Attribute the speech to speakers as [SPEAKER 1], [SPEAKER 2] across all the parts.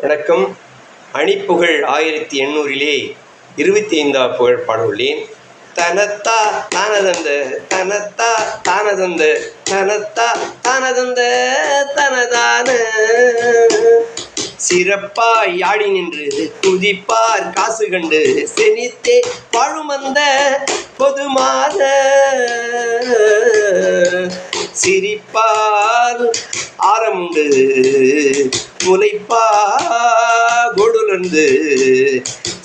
[SPEAKER 1] வணக்கம். அணிப்புகழ் ஆயிரத்தி எண்ணூறிலே இருபத்தி ஐந்தாம் புகழ் பாடவுள்ளேன் தனத்தா தானதந்த தனத்தா தானதந்த தனத்தா தானதந்த தனதான. சிறப்பாய் ஆடி நின்று குதிப்பார் காசு கண்டு செனித்தே வாழுமந்த பொதுமாத. சிரிப்பார் ஆரமுண்டு முளைப்பா கொடுலந்து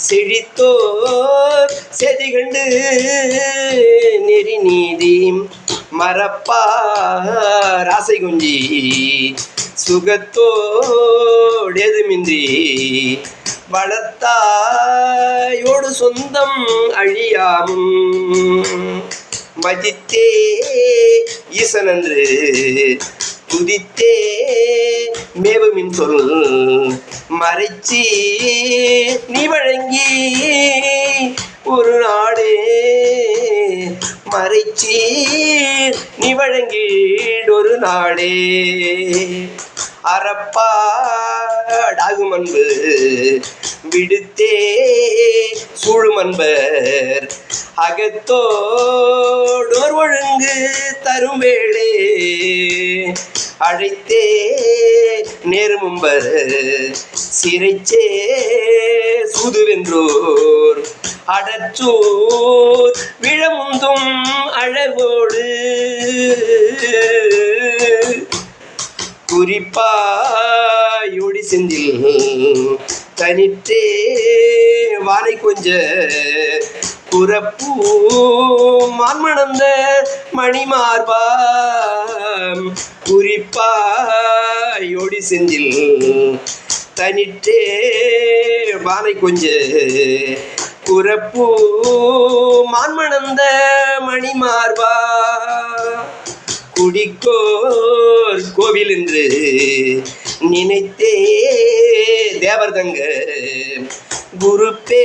[SPEAKER 1] செழித்தோர் செதி கண்டு நெறி நீதி மறப்பா ராசை குஞ்சி சுகத்தோடெதுமின்றி வளர்த்தாயோடு சொந்தம் அழியாமும் மதித்தே ஈசனன்று துதித்தே மேவுமின் சொல் மறைச்சி நீ வழங்கி ஒரு நாடே மறைச்சி நீ வழங்கிடொரு நாடே அறப்பாடாகும் அன்பு விடுத்தே சூழும் அன்பர். அகத்தோடோர் ஒழுங்கு தரும் வேளே. அழைத்தே நேருமும்பர் சிறைச்சே சூதுவென்றோர் அடற்றோர் விழமுந்தும் அழகோடு குறிப்பாயொடி செந்தில் தனித்தே வானை கொஞ்ச புறப்பூ மான்மணந்த மணிமார்பாம் குறிப்பாயோடி செஞ்சில் தனித்தே வானை கொஞ்ச. குறப்பூ மான்மணந்த மணிமார்பா குடிக்கோர் கோவில் என்று நினைத்தே தேவர்தங்க குருப்பே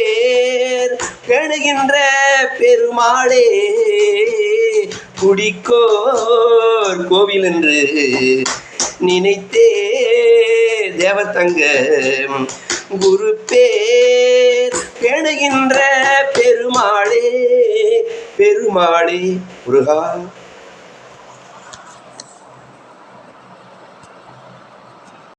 [SPEAKER 1] பேணுகின்ற பெருமாளே குடிக்கோர் கோவில் என்று நினைத்தே தேவத்தங்க குரு பேர் பேணுகின்ற பெருமாளே பெருமாளே முருகா.